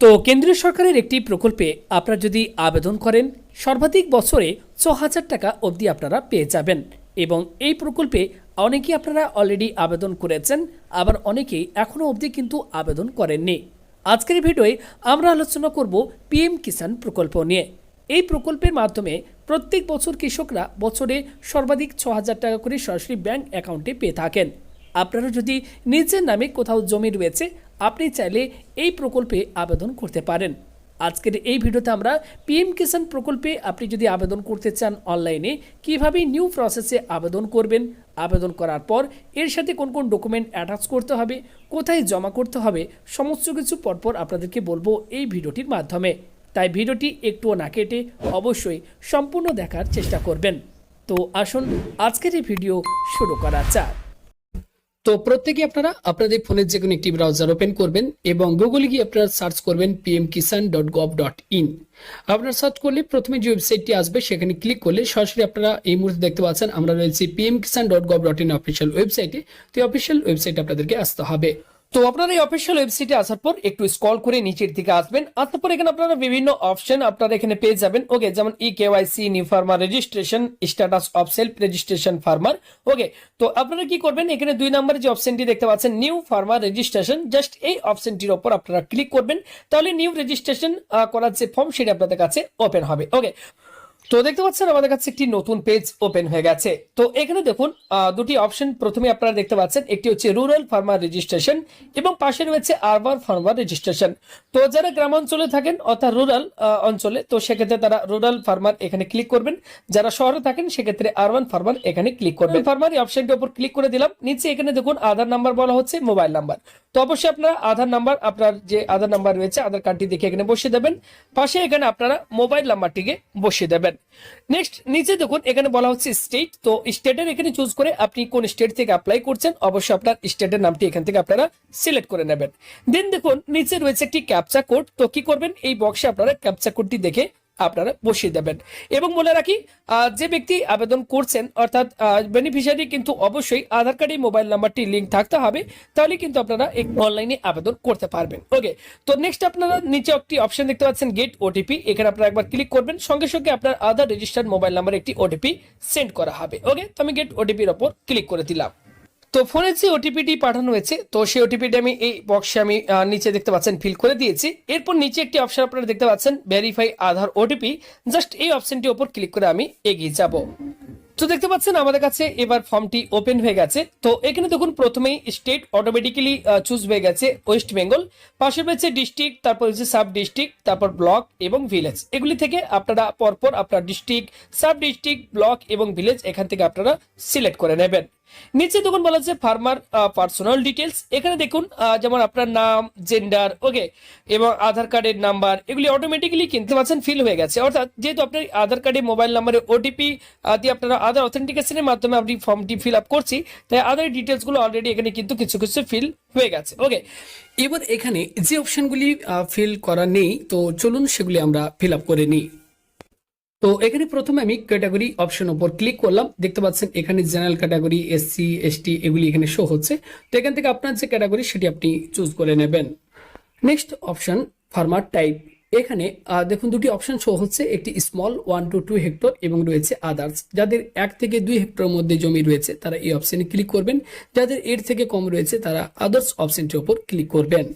তো কেন্দ্রীয় সরকারের একটি প্রকল্পে আপনারা যদি আবেদন করেন, সর্বাধিক বছরে ছ হাজার টাকা অবধি আপনারা পেয়ে যাবেন এবং এই প্রকল্পে অনেকেই আপনারা অলরেডি আবেদন করেছেন, আবার অনেকেই এখনও অবধি কিন্তু আবেদন করেননি। আজকের ভিডিওয়ে আমরা আলোচনা করব পিএম কিষাণ প্রকল্প নিয়ে। এই প্রকল্পের মাধ্যমে প্রত্যেক বছর কৃষকরা বছরে সর্বাধিক ছ হাজার টাকা করে সরাসরি ব্যাংক অ্যাকাউন্টে পেয়ে থাকেন। আপনারা যদি নিজের নামে কোথাও জমি রয়েছে, আপনি চাইলে এই প্রকল্পে আবেদন করতে পারেন। আজকের এই ভিডিওতে আমরা পিএম কিষাণ প্রকল্পে আপনি যদি আবেদন করতে চান অনলাইনে, কীভাবে নিউ প্রসেসে আবেদন করবেন, আবেদন করার পর এর সাথে কোন কোন ডকুমেন্ট অ্যাটাচ করতে হবে, কোথায় জমা করতে হবে, সমস্ত কিছু পরপর আপনাদেরকে বলব এই ভিডিওটির মাধ্যমে। তাই ভিডিওটি একটুও না কেটে অবশ্যই সম্পূর্ণ দেখার চেষ্টা করবেন। তো আসুন, আজকের এই ভিডিও শুরু করা যাক। তো প্রত্যেকে আপনারা আপনাদের ফোনের যে কোনো একটি ব্রাউজার ওপেন করবেন এবং গুগলে গিয়ে আপনারা সার্চ করবেন PM Kisan dot gov dot in আপনারা সার্চ করলে প্রথমে যে ওয়েবসাইটটি আসবে সেখানে ক্লিক করলে সরাসরি আপনারা এই মুহূর্তে দেখতে পাচ্ছেন আমরা রয়েছি PM Kisan dot gov dot in official ওয়েবসাইটে তো অফিসিয়াল ওয়েবসাইটে আপনাদেরকে আসতে হবে। তো আপনারা এই অফিসিয়াল ওয়েবসাইটে আসার পর একটু স্ক্রল করে নিচের দিকে আসবেন। আসার পর এখানে আপনারা বিভিন্ন অপশন আপনারা এখানে পেয়ে যাবেন। ওকে যেমন e KYC new farmer registration status of self registration farmer okay তো আপনারা কি করবেন? এখানে দুই নম্বরে যে অপশনটি দেখতে পাচ্ছেন নিউ ফার্মার রেজিস্ট্রেশন জাস্ট এই অপশনটির উপর আপনারা ক্লিক করবেন। তাহলে নিউ রেজিস্ট্রেশন করার যে ফর্ম সেটা আপনাদের কাছে ওপেন হবে। ওকে তো দেখতে পাচ্ছেন আমাদের কাছে একটি নতুন পেজ ওপেন হয়ে গেছে। তো এখানে দেখুন দুটি অপশন প্রথমে আপনারা দেখতে পাচ্ছেন একটি হচ্ছে রুরাল ফার্মার রেজিস্ট্রেশন এবং পাশে রয়েছে আরবান ফার্মার রেজিস্ট্রেশন তো যারা গ্রামাঞ্চলে থাকেন অর্থাৎ রুরাল অঞ্চলে তো সেক্ষেত্রে তারা রুরাল ফার্মার এখানে ক্লিক করবেন। যারা শহরে থাকেন সেক্ষেত্রে আরবান ফার্মার এখানে ক্লিক করবেন। ফার্মার এই অপশনটির উপর ক্লিক করে দিলাম নিচে এখানে দেখুন আধার নাম্বার বলা হচ্ছে মোবাইল নাম্বার তো অবশ্যই আপনারা আধার নাম্বার আপনার যে আধার নাম্বার রয়েছে আধার কার্ডটি দেখে এখানে বসিয়ে দেবেন। পাশে এখানে আপনারা মোবাইল নাম্বারটিকে বসিয়ে দেবেন। নেক্সট নিচে দেখুন, এখানে বলা হচ্ছে স্টেট তো স্টেটের এখানে চুজ করে আপনি কোন স্টেট থেকে অ্যাপ্লাই করছেন, অবশ্যই আপনার স্টেটের নামটি এখান থেকে আপনারা সিলেক্ট করে নেবেন। দেন দেখুন, নিচে রয়েছে একটি ক্যাপচা কোড তো কি করবেন? এই বক্সে আপনারা ক্যাপচা কোডটি দেখে আপনারা বসিয়ে দেবেন। এবং বলে রাখি যে ব্যক্তি আবেদন করছেন, অর্থাৎ বেনিফিশিয়ারি কিন্তু অবশ্যই আধার কার্ডে মোবাইল নাম্বারটি লিঙ্ক থাকতে হবে, তাহলে কিন্তু আপনারা অনলাইনে আবেদন করতে পারবেন। ওকে তো নেক্সট আপনারা নিচে একটি অপশন দেখতে পাচ্ছেন গেট ওটিপি এখানে আপনারা একবার ক্লিক করবেন, সঙ্গে সঙ্গে আপনার আধার রেজিস্টার্ড মোবাইল নাম্বার একটি ওটিপি সেন্ড করা হবে। ওকে তো আমি গেট ওটিপির ওপর ক্লিক করে দিলাম। তো ফোনে যে ওটিপিটি পাঠানো হয়েছে, তো সেই ওটিপিটি আমি এই বক্সে আমি নিচে দেখতে পাচ্ছেন ফিল করে দিয়েছি। এরপর নিচে একটি অপশন আপনারা দেখতে পাচ্ছেন ভেরিফাই আধার ওটিপি জাস্ট এই অপশনটির ওপর ক্লিক করে আমি এগিয়ে যাব। তো দেখতে পাচ্ছেন আমাদের কাছে এবার ফর্মটি ওপেন হয়ে গেছে। তো এখানে দেখুন, প্রথমেই স্টেট অটোমেটিক্যালি চুজ হয়ে গেছে ওয়েস্ট বেঙ্গল পাশে রয়েছে ডিস্ট্রিক্ট তারপর হচ্ছে সাব ডিস্ট্রিক্ট তারপর ব্লক এবং ভিলেজ এগুলি থেকে আপনারা পরপর আপনার ডিস্ট্রিক্ট সাব ডিস্ট্রিক্ট ব্লক এবং ভিলেজ এখান থেকে আপনারা সিলেক্ট করে নেবেন। নিচে দেখুন বলা হচ্ছে ফার্মার পার্সোনাল ডিটেলস এখানে দেখুন যেমন আপনার নাম জেন্ডার ওকে এবং আধার কার্ডের নাম্বার এগুলি অটোমেটিক্যালি কিনতে পারছেন ফিল হয়ে গেছে। অর্থাৎ যেহেতু আপনার আধার কার্ডে মোবাইল নাম্বারে ওটিপি দিয়ে আপনারা আধার অথেন্টিকেশনের মাধ্যমে আপনি ফর্মটি ফিল আপ করছি, তাই আধার ডিটেলসগুলো অলরেডি এখানে কিন্তু কিছু কিছু ফিল হয়ে গেছে ওকে এবার এখানে যে অপশনগুলি ফিল করা নেই, তো চলুন সেগুলি আমরা ফিল আপ করে নিই। তো এখানে প্রথমে আমি ক্যাটাগরি অপশন উপর ক্লিক করলাম। দেখতে পাচ্ছেন এখানে জেনারেল ক্যাটাগরি এসসি এসটি এগুলি এখানে শো হচ্ছে। তো এখান থেকে আপনার যে ক্যাটাগরি সেটি আপনি চুজ করে নেবেন। নেক্সট অপশন ফার্মার টাইপ এখানে দেখুন দুটি অপশন শো হচ্ছে। একটি small one to two hectare এবং রয়েছে আদার্স যাদের এক থেকে দুই হেক্টরের মধ্যে জমি রয়েছে, তারা এই অপশনে ক্লিক করবেন। যাদের এর থেকে কম রয়েছে, তারা আদার্স অপশনটির ওপর ক্লিক করবেন।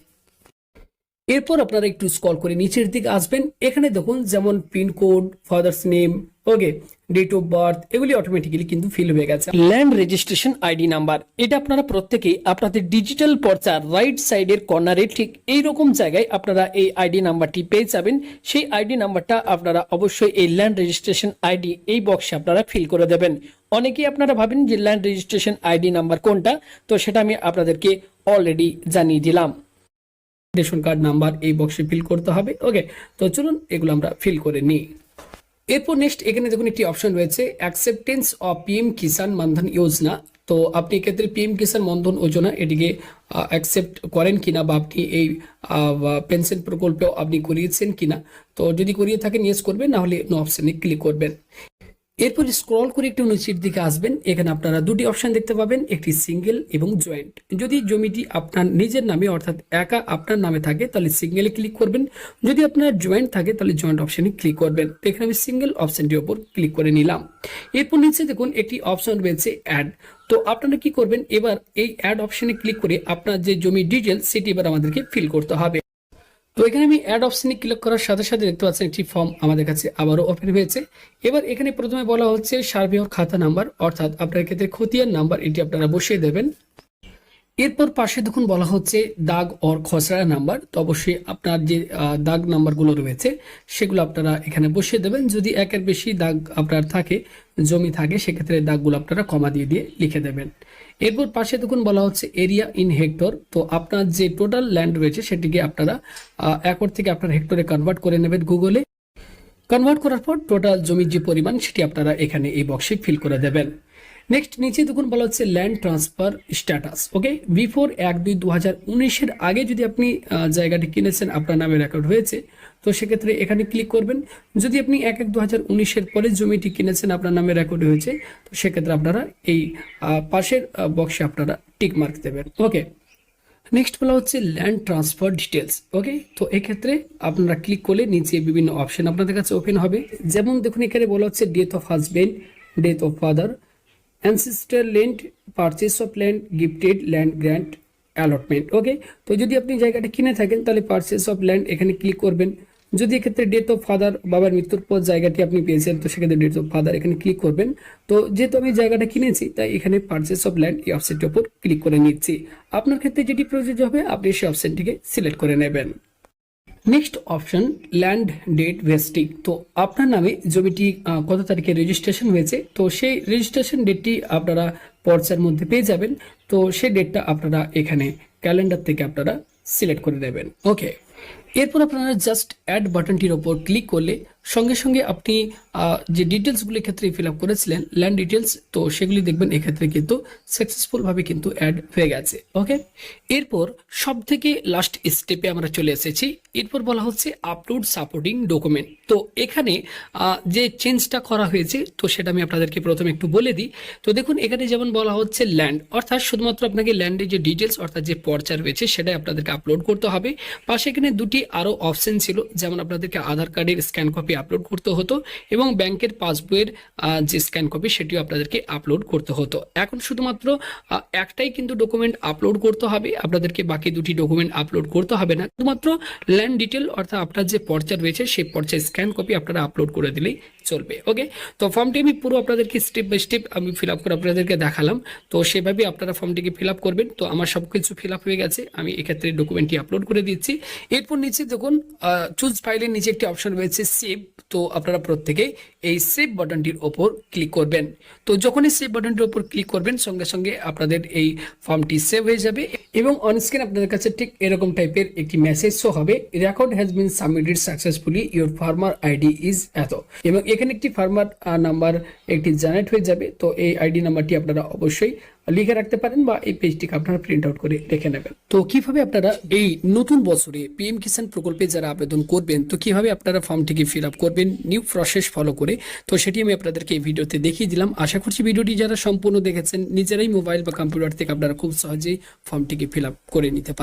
এরপর আপনারা একটু স্কল করে নিচের দিকে আসবেন। এখানে দেখুন, যেমন pin code father's name okay date of birth এগুলি অটোমেটিক্যালি কিন্তু ফিল হয়ে গেছে। ল্যান্ড রেজিস্ট্রেশন আইডি নাম্বার এটা আপনারা প্রত্যেকেই আপনাদের ডিজিটাল পর্চার রাইট সাইডের কর্নারে ঠিক এই রকম জায়গায় আপনারা এই আইডি নাম্বারটি পেয়ে যাবেন। সেই আইডি নাম্বারটা আপনারা অবশ্যই এই ল্যান্ড রেজিস্ট্রেশন আইডি এই বক্সে আপনারা ফিল করে দেবেন। অনেকেই আপনারা ভাবেন যে ল্যান্ড রেজিস্ট্রেশন আইডি নাম্বার কোনটা? তো সেটা আমি আপনাদেরকে অলরেডি জানিয়ে দিলাম। রেশন কার্ড নাম্বার এই বক্সে ফিল করতে হবে। ওকে তো চলুন এগুলো আমরা ফিল করে নিই। এরপর নেক্সট এখানে দেখুন একটি অপশন রয়েছে acceptance of PM Kisan Mandhan Yojana তো আপনি এক্ষেত্রে পিএম কিষাণ মানধন যোজনা এটিকে অ্যাকসেপ্ট করেন কিনা বা আপনি এই পেনশন প্রকল্পেও আপনি করিয়েছেন কিনা। তো যদি করিয়ে থাকেন ইয়েস করবেন, না হলে নো অপশনে ক্লিক করবেন। এরপর স্ক্রল করে একটু নিচের দিকে আসবেন। এখানে আপনারা দুটি অপশন দেখতে পাবেন, একটি সিঙ্গেল এবং জয়েন্ট যদি জমিটি আপনার নিজের নামে, অর্থাৎ একা আপনার নামে থাকে, তাহলে সিঙ্গেলে ক্লিক করবেন। যদি আপনার জয়েন্ট থাকে, তাহলে জয়েন্ট অপশনে ক্লিক করবেন। তো এখানে আমি সিঙ্গেল অপশানটির ওপর ক্লিক করে নিলাম। এরপর নিচে দেখুন, একটি অপশন রয়েছে অ্যাড তো আপনারা কি করবেন? এবার এই অ্যাড অপশানে ক্লিক করে আপনার যে জমি ডিটেল সেটি এবার আমাদেরকে ফিল করতে হবে। তো এখানে আমি অ্যাড অপশনে ক্লিক করার সাথে সাথে দেখতে পাচ্ছেন একটি ফর্ম আমাদের কাছে আবারও ওপেন হয়েছে। এবার এখানে প্রথমে বলা হচ্ছে সার্ভে খাতা নাম্বার, অর্থাৎ আপনার ক্ষেত্রে খতিয়ান নাম্বার এটি আপনারা বসিয়ে দেবেন। এরপর পাশে দেখুন বলা হচ্ছে দাগ অর খসড়া নাম্বার, তো অবশ্যই আপনার যে দাগ নাম্বারগুলো রয়েছে সেগুলো আপনারা এখানে বসিয়ে দেবেন। যদি একের বেশি দাগ আপনার থাকে, জমি থাকে, সেক্ষেত্রে দাগগুলো আপনারা কমা দিয়ে দিয়ে লিখে দেবেন। এরপর পাশে তখন বলা হচ্ছে এরিয়া ইন হেক্টর তো আপনার যে টোটাল ল্যান্ড রয়েছে সেটিকে আপনারা একর থেকে আপনার হেক্টরে কনভার্ট করে নেবেন গুগলে কনভার্ট করার পর টোটাল জমির যে পরিমাণ সেটি আপনারা এখানে এই বক্সে ফিল করে দেবেন। নেক্সট নিচে দেখুন বলা হচ্ছে land transfer status okay before এক দুই দু হাজার উনিশের আগে যদি আপনি জায়গাটি কিনেছেন, আপনার নামে রেকর্ড হয়েছে, তো সেক্ষেত্রে এখানে ক্লিক করবেন। যদি আপনি এক এক দু হাজার উনিশের পরে জমিটি কিনেছেন, আপনার নামে রেকর্ড হয়েছে, তো সেক্ষেত্রে আপনারা এই পাশের বক্সে আপনারা টিক মার্ক দেবেন ওকে নেক্সট বলা হচ্ছে ল্যান্ড ট্রান্সফার ডিটেলস ওকে তো এক্ষেত্রে আপনারা ক্লিক করলে নিচে বিভিন্ন অপশন আপনাদের কাছে ওপেন হবে। যেমন দেখুন, এখানে বলা হচ্ছে death of husband death of father ancestor land purchase of land gifted land grant allotment okay তো যদি আপনি জায়গাটা কিনে থাকেন, তাহলে পারচেস অফ ল্যান্ড এখানে ক্লিক করবেন। যদি এক্ষেত্রে ডেট অফ ফাদার বাবার মৃত্যুর পর জায়গাটি আপনি পেয়েছেন, তো সেক্ষেত্রে ডেট অফ ফাদার এখানে ক্লিক করবেন। তো যেহেতু আমি জায়গাটা কিনেছি, তাই এখানে পারচেস অফ ল্যান্ড এই অপশনটির উপর ক্লিক করে নিচ্ছি। আপনার ক্ষেত্রে যেটি প্রযোজ্য হবে, আপনি সেই অপশনটিকে সিলেক্ট করে নেবেন। Next option land date vesting তো আপনার নামে জমিটি কত তারিখে রেজিস্ট্রেশন হয়েছে? তো সেই রেজিস্ট্রেশন ডেটটি আপনারা পর্চার মধ্যে পেয়ে যাবেন। তো সেই ডেটটা আপনারা এখানে ক্যালেন্ডার থেকে আপনারা সিলেক্ট করে দেবেন। ওকে এরপর আপনারা জাস্ট অ্যাড বাটনটির ওপর ক্লিক করলে সঙ্গে সঙ্গে আপনি যে ডিটেলসগুলির ক্ষেত্রে ফিল আপ করেছিলেন ল্যান্ড ডিটেলস তো সেগুলি দেখবেন এক্ষেত্রে কিন্তু সাকসেসফুলভাবে কিন্তু অ্যাড হয়ে গেছে ওকে এরপর সব থেকে লাস্ট স্টেপে আমরা চলে এসেছি। এরপর বলা হচ্ছে আপলোড সাপোর্টিং ডকুমেন্ট তো এখানে যে চেঞ্জটা করা হয়েছে, তো সেটা আমি আপনাদেরকে প্রথমে একটু বলে দিই। তো দেখুন, এখানে যেমন বলা হচ্ছে ল্যান্ড অর্থাৎ শুধুমাত্র আপনাকে ল্যান্ডের যে ডিটেলস অর্থাৎ যে পর্চা রয়েছে, সেটাই আপনাদেরকে আপলোড করতে হবে। পাশে এখানে দুটি আরও অপশন ছিল, যেমন আপনাদেরকে আধার কার্ডের স্ক্যান কপি আপলোড করতে হতো এবং ব্যাংকের পাসবইয়ের যে স্ক্যান কপি সেটিও আপনাদেরকে আপলোড করতে হতো। এখন শুধুমাত্র একটাই কিন্তু ডকুমেন্ট আপলোড করতে হবে, আপনাদেরকে বাকি দুটি ডকুমেন্ট আপলোড করতে হবে না। শুধুমাত্র ল্যান্ড ডিটেল অর্থাৎ আপনার যে পর্চা রয়েছে, সেই পর্চার স্ক্যান কপি আপনারা আপলোড করে দিলেই চলবে ওকে তো ফর্মটি আমি পুরো আপনাদেরকে স্টেপ বাই স্টেপ আমি ফিল আপ করে আপনাদেরকে দেখালাম। তো সেভাবে আপনারা ফর্মটিকে ফিল আপ করবেন। তো আমার সব কিছু ফিল আপ হয়ে গেছে। আমি এক্ষেত্রে ডকুমেন্টটি আপলোড করে দিচ্ছি। এরপর নিচে দেখুন চুজ ফাইলের নিচে একটি অপশন রয়েছে সেভ তো আপনারা প্রত্যেকেই এই সেভ বাটনটির ওপর ক্লিক করবেন। তো যখনই সেভ বাটনটির ওপর ক্লিক করবেন, সঙ্গে সঙ্গে আপনাদের এই ফর্মটি সেভ হয়ে যাবে এবং অনস্ক্রিন আপনাদের কাছে ঠিক এরকম টাইপের একটি মেসেজ শো হবে। Record has been submitted successfully your farmer ID is এত। এবং এখানে একটি ফার্মার নাম্বার একটি জেনারেট হয়ে যাবে। তো এই আইডি নাম্বারটি আপনারা অবশ্যই লিখে রাখতে পারেন বা এই পেজটিকে আপনারা প্রিন্ট আউট করে রেখে নেবেন। তো কীভাবে আপনারা এই নতুন বছরে পিএম কিষাণ প্রকল্পে যারা আবেদন করবেন, তো কীভাবে আপনারা ফর্মটিকে ফিল আপ করবেন নিউ প্রসেস ফলো করে, তো সেটি আমি আপনাদেরকে এই ভিডিওতে দেখিয়ে দিলাম। আশা করছি ভিডিওটি যারা সম্পূর্ণ দেখেছেন, নিজেরাই মোবাইল বা কম্পিউটার থেকে আপনারা খুব সহজেই ফর্মটিকে ফিল আপ করে নিতে পারেন